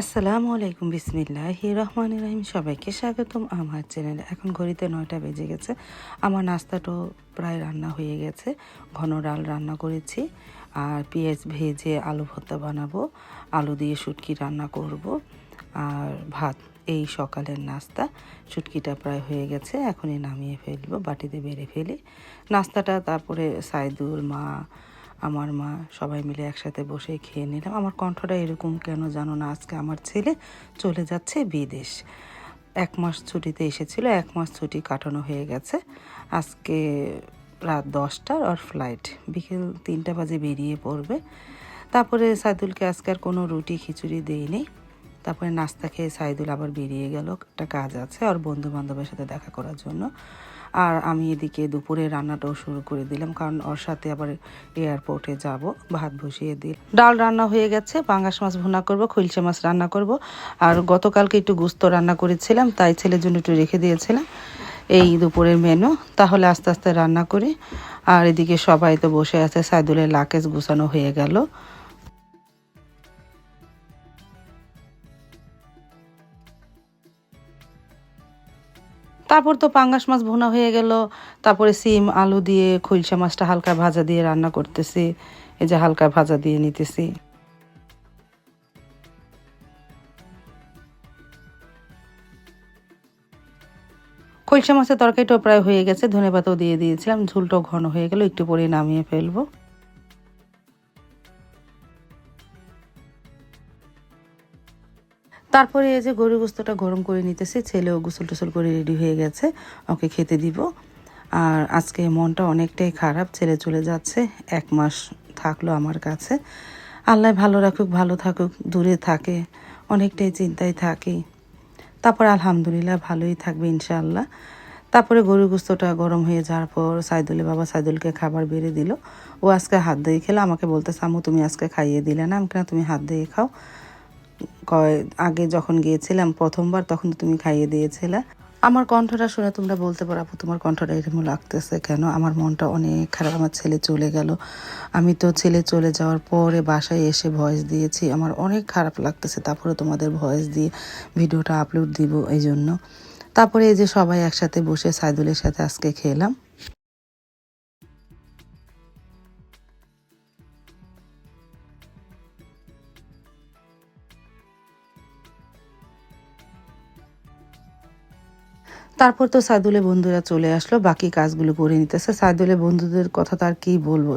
আসসালামু আলাইকুম বিসমিল্লাহ রহমান রহিম। সবাইকে স্বাগতম আমার চ্যানেলে। এখন ঘড়িতে নয়টা বেজে গেছে। আমার নাস্তাটাও প্রায় রান্না হয়ে গেছে। ঘন ডাল রান্না করেছি। আর পেঁয়াজ ভেজে আলু ভর্তা বানাবো। আলু দিয়ে শুটকি রান্না করব। আর ভাত, এই সকালের নাস্তা। শুটকিটা প্রায় হয়ে গেছে। এখনই নামিয়ে ফেলব, বাটিতে বেড়ে ফেলি। নাস্তাটা তারপরে সাইদুল মা আমার মা সবাই মিলে একসাথে বসে খেয়ে নিলাম। আমার কণ্ঠটা এরকম কেন জানো না, আজকে আমার ছেলে চলে যাচ্ছে বিদেশ। এক মাস ছুটিতে এসেছিল, এক মাস ছুটি কাটানো হয়ে গেছে। আজকে রাত দশটার আর ফ্লাইট বিকেল তিনটা বাজে বেরিয়ে পড়বে। তারপরে সাইদুলকে আজকে আর কোনো রুটি, খিচুড়ি দেইনি। তারপরে নাস্তা খেয়ে সাইদুল আবার বেরিয়ে গেল, একটা কাজ আছে, আর বন্ধু বান্ধবের সাথে দেখা করার জন্য। আর আমি এদিকে দুপুরে রান্নাটাও শুরু করে দিলাম, কারণ ওর সাথে আবার এয়ারপোর্টে যাব, ভাত বসিয়ে দিই। ডাল রান্না হয়ে গেছে, পাঙ্গাস মাছ ভুনা করব খুলছে মাছ রান্না করব। আর গতকালকে একটু গুস্ত রান্না করেছিলাম, তাই ছেলের জন্য একটু রেখে দিয়েছিলাম এই দুপুরের মেনু তাহলে আস্তে আস্তে রান্না করি। আর এদিকে সবাই তো বসে আছে, সাইদুলের লাকেজ গুছানো হয়ে গেল। তারপর তো পাঙ্গাস মাছ ভুনা হয়ে গেল। তারপরে সিম, আলু দিয়ে খুলসা মাছটা হালকা ভাজা দিয়ে রান্না করতেছি। এই যে হালকা ভাজা দিয়ে নিতেছি। খৈলসা মাছের তরকারিটাও প্রায় হয়ে গেছে। ধনে পাতাও দিয়ে দিয়েছিলাম। ঝুলটাও ঘন হয়ে গেল। একটু পরে নামিয়ে ফেলব। তারপরে এই যে গরু গোস্তটা গরম করে নিতেছি, ছেলেও গোসল টোসল করে রেডি হয়ে গেছে, ওকে খেতে দিব। আর আজকে মনটা অনেকটাই খারাপ, ছেলে চলে যাচ্ছে, এক মাস থাকল আমার কাছে। আল্লাহ ভালো রাখুক, ভালো থাকুক, দূরে থাকে, অনেকটাই চিন্তায় থাকি। তারপর আলহামদুলিল্লাহ ভালোই থাকবে ইনশাআল্লাহ। তারপরে গরু গুস্তটা গরম হয়ে যাওয়ার পর সাইদুলে বাবা সাইদুলকে খাবার বেড়ে দিল। ও আজকে হাত দিয়ে খেলো, আমাকে বলতে সামু তুমি আজকে খাইয়ে দিলে না, আমি কেন তুমি হাত দিয়ে খাও? কয়, আগে যখন গিয়েছিলাম প্রথমবার, তখন তুমি খাইয়ে দিয়েছিলে। আমার কণ্ঠটা শুনে তোমরা বলতে পারো, আপু, তোমার কণ্ঠটা এরকম লাগতেছে কেন? আমার মনটা অনেক খারাপ। আমার ছেলে চলে গেল। আমি তো ছেলে চলে যাওয়ার পরে বাসায় এসে ভয়েস দিয়েছি। আমার অনেক খারাপ লাগতেছে। তারপরে তোমাদের ভয়েস দিয়ে ভিডিওটা আপলোড দিব এই জন্য তারপরে এই যে সবাই একসাথে বসে সাইদুলের সাথে আজকে খেলাম। তারপর তো সাইদুলের বন্ধুরা চলে আসলো, বাকি কাজগুলো করে নিতেছে। সাইদুলের বন্ধুদের কথা তার কি বলব?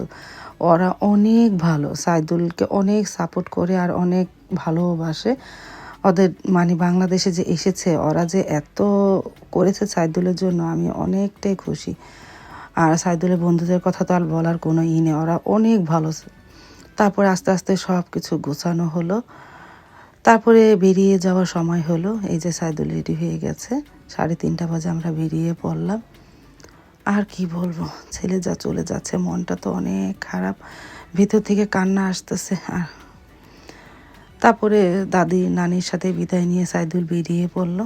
ওরা অনেক ভালো, সাইদুলকে অনেক সাপোর্ট করে আর অনেক ভালোবাসে। ওদের মানে বাংলাদেশে যে এসেছে, ওরা যে এত করেছে সাইদুলের জন্য, আমি অনেকটাই খুশি। আর সাইদুলের বন্ধুদের কথা তো আর বলার কোনো ই নেই, ওরা অনেক ভালো। তারপরে আস্তে আস্তে সব কিছু গোছানো হলো। তারপরে বেরিয়ে যাওয়ার সময় হলো, এই যে সাইদুল রেডি হয়ে গেছে, সাড়ে তিনটা বাজে আমরা বেরিয়ে পড়লাম। আর কি বলব, ছেলে যা চলে যাচ্ছে, মনটা তো অনেক খারাপ, ভিতর থেকে কান্না আসতেছে। আর তারপরে দাদি নানির সাথে বিদায় নিয়ে সাইদুল বেরিয়ে পড়ল।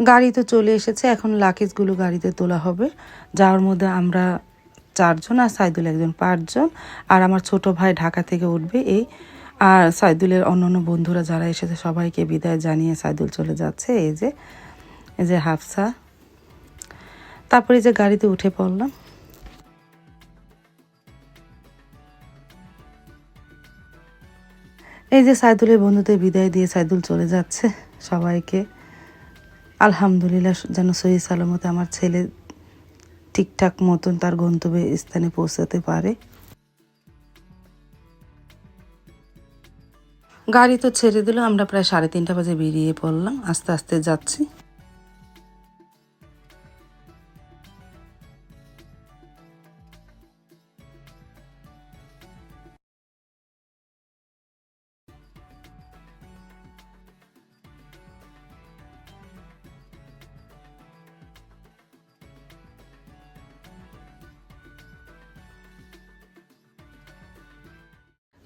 গাড়ি তো চলে এসেছে। এখন লাকেজগুলো গাড়িতে তোলা হবে। যাওয়ার মধ্যে আমরা চারজন আর সাইদুল একজন পাঁচজন। আর আমার ছোট ভাই ঢাকা থেকে উঠবে এই। আর সাইদুলের অন্য অন্য বন্ধুরা যারা এসেছে, সবাইকে বিদায় জানিয়ে সাইদুল চলে যাচ্ছে। এই যে এই যে হাফসা। তারপরে যে গাড়িতে উঠে পড়লাম। এই যে সাইদুলের বন্ধুদের বিদায় দিয়ে সাইদুল চলে যাচ্ছে সবাইকে। আলহামদুলিল্লাহ, যেন সহি সালামতে আমার ছেলে ঠিকঠাক মতন তার গন্তব্য স্থানে পৌঁছাতে পারে। গাড়ি তো ছেড়ে দিল, আমরা প্রায় সাড়ে তিনটা বাজে বেরিয়ে পড়লাম, আস্তে আস্তে যাচ্ছি।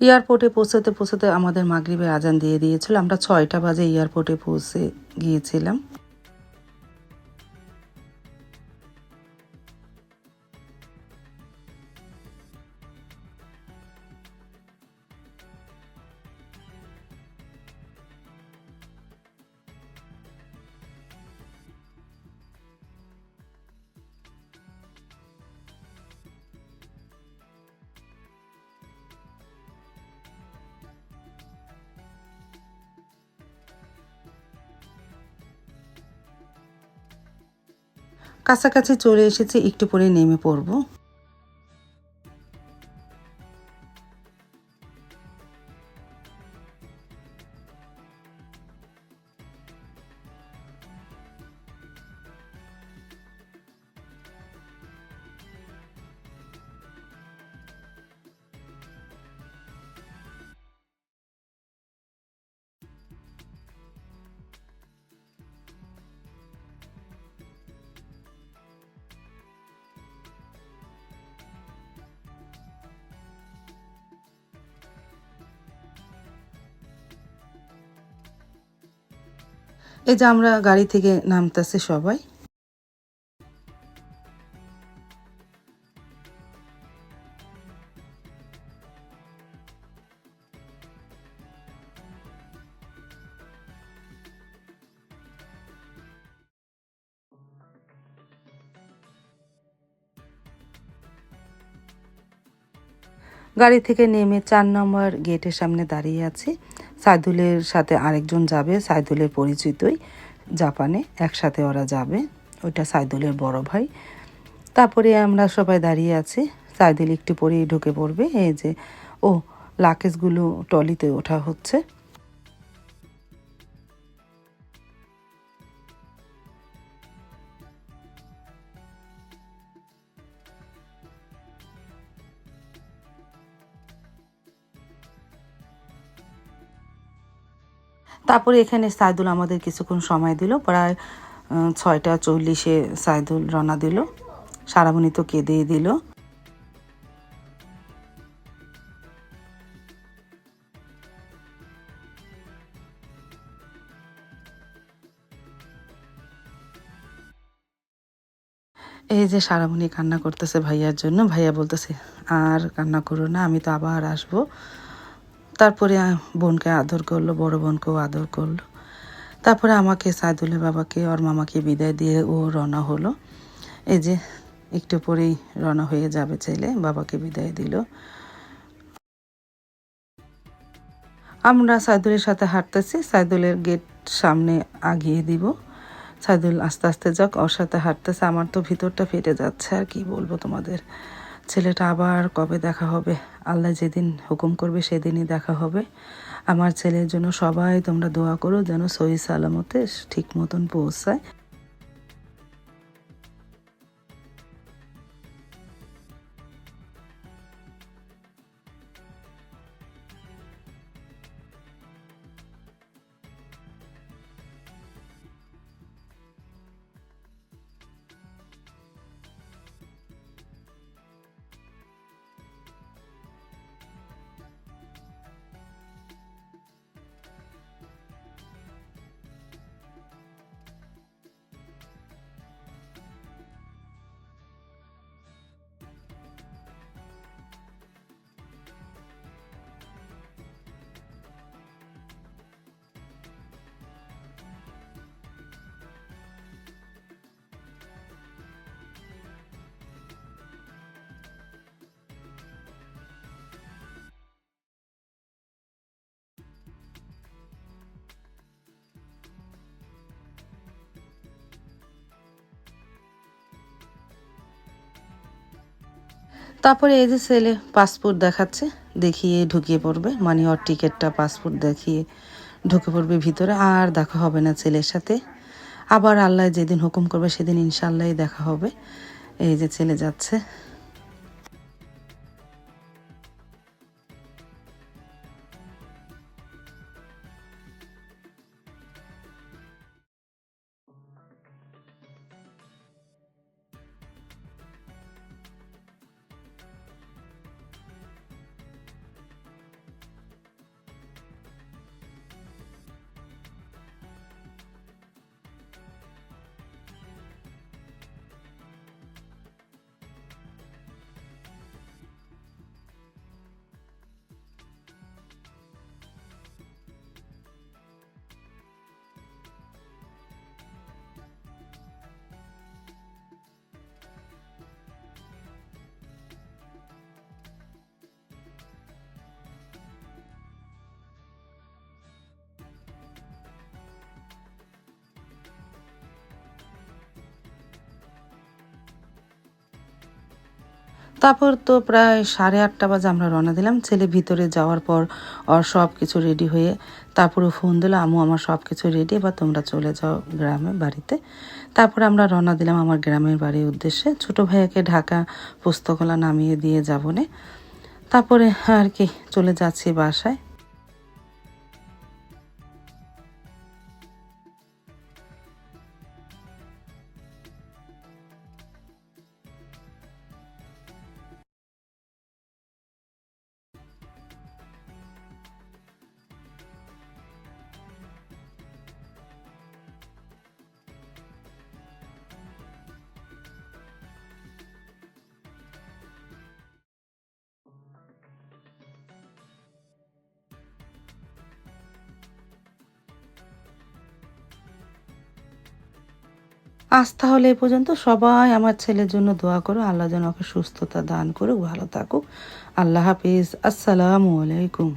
এয়ারপোর্টে পৌঁছাতে পৌঁছাতে আমাদের মাগরীবের আজান দিয়ে দিয়েছিল। আমরা ছয়টা বাজে এয়ারপোর্টে পৌঁছে গিয়েছিলাম। কাছাকাছি চলে এসেছে একটু পরে নেমে পড়ব। এই যে আমরা গাড়ি থেকে নামতেছে সবাই। গাড়ি থেকে নেমে চার নম্বর গেটের সামনে দাঁড়িয়ে আছি। সাইদুলের সাথে আরেকজন যাবে, সাইদুলের পরিচিতই জাপানে, একসাথে ওরা যাবে। ওইটা সাইদুলের বড় ভাই। তারপরে আমরা সবাই দাঁড়িয়ে আছি। সাইদুল একটু পরেই ঢুকে পড়বে। এই যে, ও, লাকেজগুলো টলিতে ওঠা হচ্ছে। তারপরে এখানে সাইদুল আমাদের কিছুক্ষণ সময় দিল। প্রায় ছয়টা চল্লিশে সাইদুল রওনা দিল। সারামণি তো কেঁদেই দিল। এই যে সারামণি কান্না করতেছে ভাইয়ার জন্য। ভাইয়া বলতেছে, আর কান্না করো না, আমি তো আবার আসব। তারপরে বোনকে আদর করল, বড় বোনকেও আদর করল। তারপরে আমাকে সাইদুলের বাবাকে, ওর মামাকে বিদায় দিয়ে ও রওনা হলো। এই যে, একটু পরেই রওনা হয়ে যাবে ছেলে, বাবাকে বিদায় দিল। আমরা সাইদুলের সাথে হাঁটতেছি, সাইদুলের গেট সামনে আগিয়ে দিব। সাইদুল আস্তে আস্তে যাক, ওর সাথে হাঁটতেছে, আমার তো ভিতরটা ফেটে যাচ্ছে, আর কি বলব তোমাদের। ছেলেটা আবার কবে দেখা হবে? আল্লাহ যেদিন হুকুম করবে সেদিনই দেখা হবে। আমার ছেলের জন্য সবাই তোমরা দোয়া করো যেন সহি সালামতে ঠিক মতন পৌঁছায়। তারপরে এই যে ছেলে পাসপোর্ট দেখাচ্ছে, দেখিয়ে ঢুকিয়ে পড়বে। মানে ওর টিকিটটা পাসপোর্ট দেখিয়ে ঢুকে পড়বে ভিতরে, আর দেখা হবে না ছেলের সাথে। আবার আল্লাহ যেদিন হুকুম করবে সেদিন ইনশাল্লাহ দেখা হবে। এই যে ছেলে যাচ্ছে। তারপর তো প্রায় সাড়ে আটটা বাজে আমরা রওনা দিলাম। ছেলে ভিতরে যাওয়ার পর ওর সব কিছু রেডি হয়ে তারপরে ফোন দিল আমু আমার সব কিছু রেডি বা তোমরা চলে যাও গ্রামে বাড়িতে। তারপরে আমরা রওনা দিলাম আমার গ্রামের বাড়ির উদ্দেশ্যে। ছোটো ভাইয়াকে ঢাকা পুস্তকলা নামিয়ে দিয়ে যাবনে তারপরে আর কি চলে যাচ্ছি বাসায়। আজ তাহলে এ পর্যন্ত। সবাই আমার ছেলের জন্য দোয়া করো, আল্লাহ যেন ওকে সুস্থতা দান করুক, ভালো থাকুক। আল্লাহ হাফিজ। আসসালামু আলাইকুম।